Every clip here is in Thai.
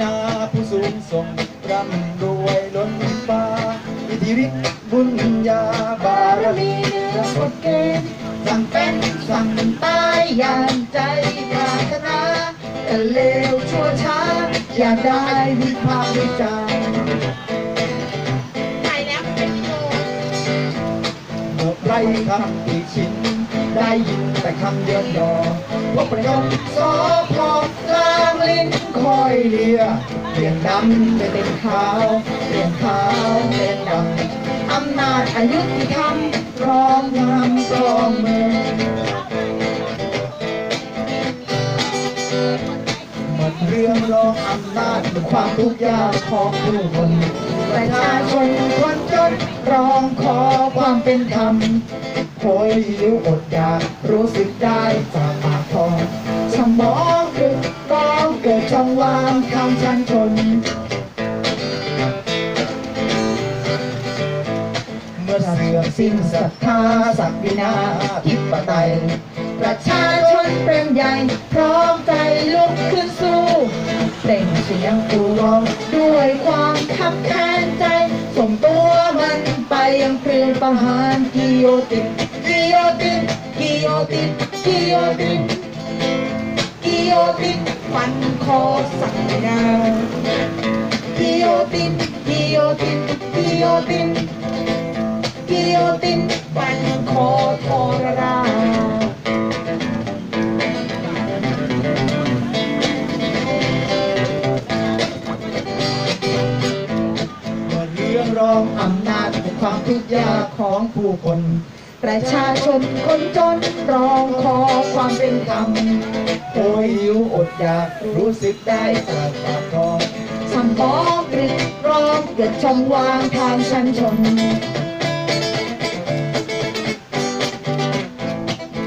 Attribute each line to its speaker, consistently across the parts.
Speaker 1: นาผู้สูงส่งร่ำรวยล้นฟ้าอิทธิฤทธิ์บุญญาบารมีเหนือกฎเกณฑ์สั่งเป็นสั่งตายอย่างใจปรารถนาแต่เลวชั่วช้า อย่าได้วิพากษ์วิจารณ์
Speaker 2: ไปแล้วเป็นโย
Speaker 1: เมื่อไรคำติชินได้ยินแต่คำเยินยอพวกประยงสอพอลาง ลิ้นคอยเลียเปลี่ยนดำไปเป็นขาวเปลี่ยนขาวเป็นดำอำนาจอายุที่ทำร้อมทำปลอมเมืองหมดเรื่องรองอำนาจความทุกข์ยากของผู้คนประชาชนคนจนร้องขอความเป็นธรรมโหยหิวอดอยากรู้สึกได้จากปากทองสมอง ชั้นชน เมื่อเสื่อมสิ้นศรัทธาศักดินาธิปไตยประชาชนเป็นใหญ่พร้อมใจลุกขึ้นสู้เปล่งเสียงกูร้องด้วยความขับแค้นใจส่งตัวมันไปยังเครื่องประหารกิโยตินกิโยตินกิโยตินกิโยตินกิ โยตินฟันคอสักดากิโยตินกิโยตินกิโยตินกิโยตินบันคอทรราเมื่อเรื่องรองอำนาจเป็นความทุกข์ยากของผู้คน ประชาชนคนจนร้องขอความเป็นธรรมโอยหิวอดอยากรู้สึกได้จากปากทองสมองกรึกร้องเกิดช่องวางทางชั้นชน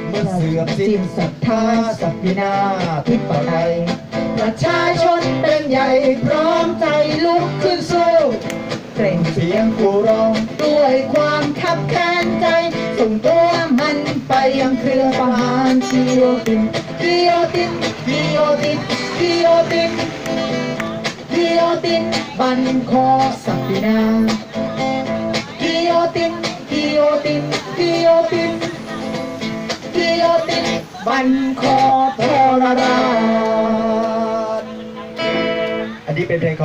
Speaker 1: เมื่อเสื่อมสิ้นศรัทธาศักดินาทิปไตยประชาชนเป็นใหญ่พร้อมใจลุกขึ้นสู้เกร่งเสียงกูร้องด้วยความขับแค รือประหารกิโยตินกิโยตินกิโยตินกิโยตินกิโยตินบันคอศักดินากิโยตินกิโยตินกิโยตินกิโยตินบันคอทรราชอันนี้เป็นเพลงของ